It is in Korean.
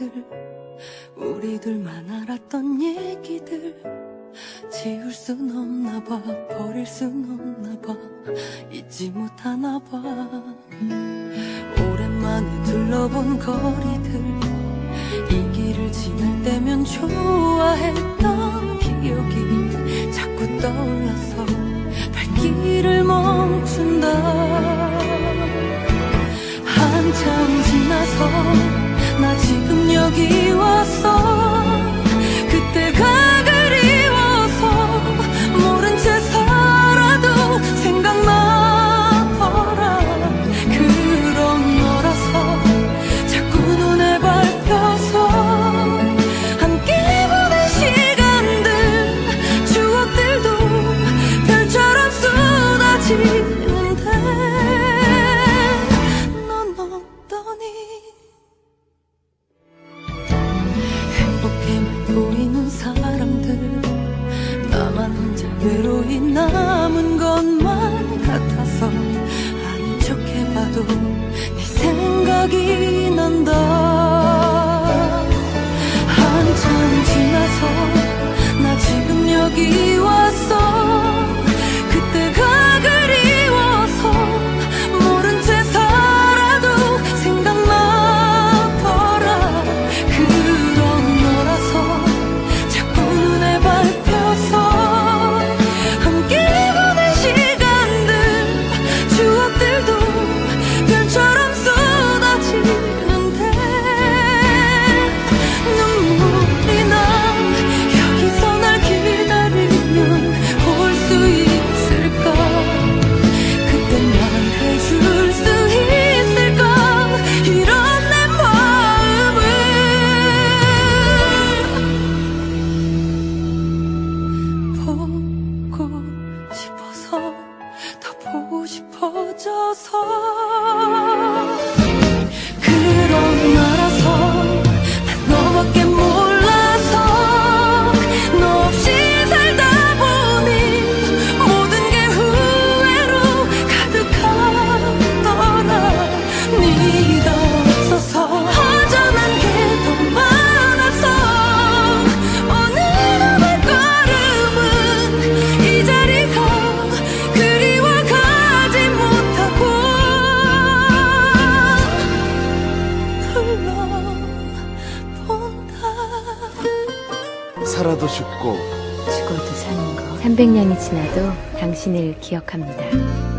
얘기들 우리 둘만 알았던 얘기들 지울 순 없나 봐 버릴 순 없나 봐 잊지 못하나 봐. 오랜만에 둘러본 거리들 이 길을 지날 때면 좋아했던 남은 것만 같아서 아닌 척 해봐도 내 생각이 살아도 죽고 죽어도 사는 거 300년이 지나도 당신을 기억합니다.